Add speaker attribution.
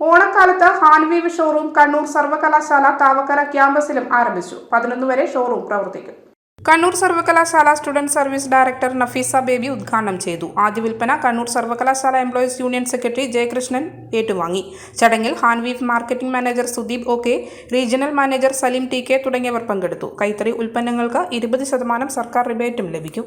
Speaker 1: ഓണക്കാലത്ത് ഹാൻവീവ് ഷോറൂം കണ്ണൂർ സർവകലാശാല താവക്കര ക്യാമ്പസിലും ആരംഭിച്ചു. പതിനൊന്ന് വരെ ഷോറൂം പ്രവർത്തിക്കും. കണ്ണൂർ സർവകലാശാല student service director Nafeesa Baby ഉദ്ഘാടനം ചെയ്തു. ആദ്യ വിൽപ്പന കണ്ണൂർ സർവകലാശാല എംപ്ലോയീസ് യൂണിയൻ സെക്രട്ടറി ജയകൃഷ്ണൻ ഏറ്റുവാങ്ങി. ചടങ്ങിൽ Hanveev marketing manager Sudeep O K regional manager Saleem T K തുടങ്ങിയവർ പങ്കെടുത്തു. കൈത്തറി ഉൽപ്പന്നങ്ങൾക്ക് ഇരുപത് ശതമാനം സർക്കാർ റിബേറ്റും ലഭിക്കും.